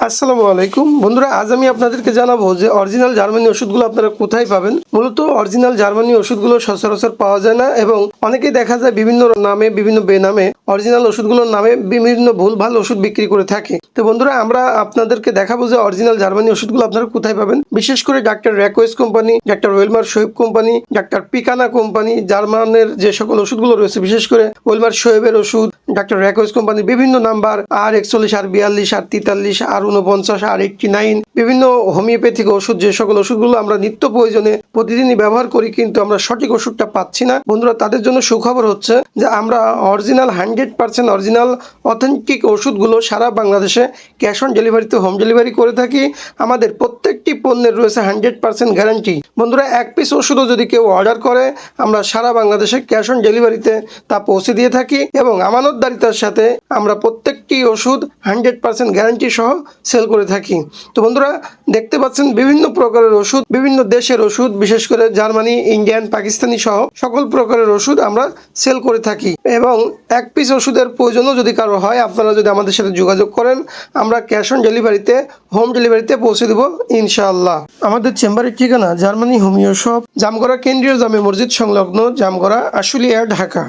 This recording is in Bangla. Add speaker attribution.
Speaker 1: আসসালামু আলাইকুম। বন্ধুরা, আজ আমি আপনাদেরকে জানাব যে অরিজিনাল জার্মানি ওষুধগুলো আপনারা কোথায় পাবেন। মূলত অরিজিনাল জার্মানি ওষুধগুলো সচরাচর পাওয়া যায় না এবং অনেকেই দেখা যায় বিভিন্ন নামে, বিভিন্ন বেনামে অরিজিনাল ওষুধগুলোর নামে বিভিন্ন ভুল ভালো ওষুধ বিক্রি করে থাকে। তো বন্ধুরা, আমরা আপনাদেরকে দেখাবো যে অরিজিনাল জার্মানি ওষুধগুলো আপনারা কোথায় পাবেন। বিশেষ করে doctor Reckeweg company, doctor Willmar Schwabe company, doctor পিকানা company, জার্মানের যে সকল ওষুধগুলো রয়েছে, বিশেষ করে ওয়েলমার শোয়েবের ওষুধ, ডাক্তার র্যাকোয়েস কোম্পানির বিভিন্ন নাম্বার, আর একচল্লিশ, আর বিয়াল্লিশ, আর তেতাল্লিশ, আর উনপঞ্চাশ আর এইটটি নাইন, বিভিন্ন হোমিওপ্যাথিক ওষুধ, যে সকল ওষুধগুলো আমরা নিত্য প্রয়োজনে প্রতিদিনই ব্যবহার করি, কিন্তু আমরা সঠিক ওষুধটা পাচ্ছি না। বন্ধুরা, তাদের জন্য সুখবর হচ্ছে যে আমরা original hundred percent original, authentic ওষুধগুলো সারা বাংলাদেশে ক্যাশ অন ডেলিভারিতে হোম ডেলিভারি করে থাকি। আমাদের প্রত্যেকটি পণ্যের রয়েছে হান্ড্রেড পার্সেন্ট গ্যারান্টি। বন্ধুরা, এক পিস ওষুধও যদি কেউ অর্ডার করে, আমরা সারা বাংলাদেশে ক্যাশ অন ডেলিভারিতে তা পৌঁছে দিয়ে থাকি এবং আমানতদারিতার সাথে আমরা প্রত্যেকটি ওষুধ হান্ড্রেড পার্সেন্ট গ্যারান্টি সহ সেল করে থাকি। তো বন্ধুরা, দেখতে পাচ্ছেন বিভিন্ন প্রকারের ওষুধ, বিভিন্ন দেশের ওষুধ, বিশেষ করে জার্মানি, ইন্ডিয়ান, পাকিস্তানি সহ সকল প্রকারের ওষুধ আমরা সেল করে থাকি। এবং এক পিস ওষুধের প্রয়োজনও যদি কারও হয়, আপনারা যদি আমাদের সাথে যোগাযোগ করেন, আমরা ক্যাশ অন ডেলিভারিতে হোম ডেলিভারিতে পৌঁছে দেবো, ইনশাআল্লাহ। আমাদের চেম্বারের ঠিকানা, জার্মানি হোমিও শপ, জামগড়া কেন্দ্রীয় জামে মসজিদ সংলগ্ন, জামগড়া আশুলিয়া, ঢাকা।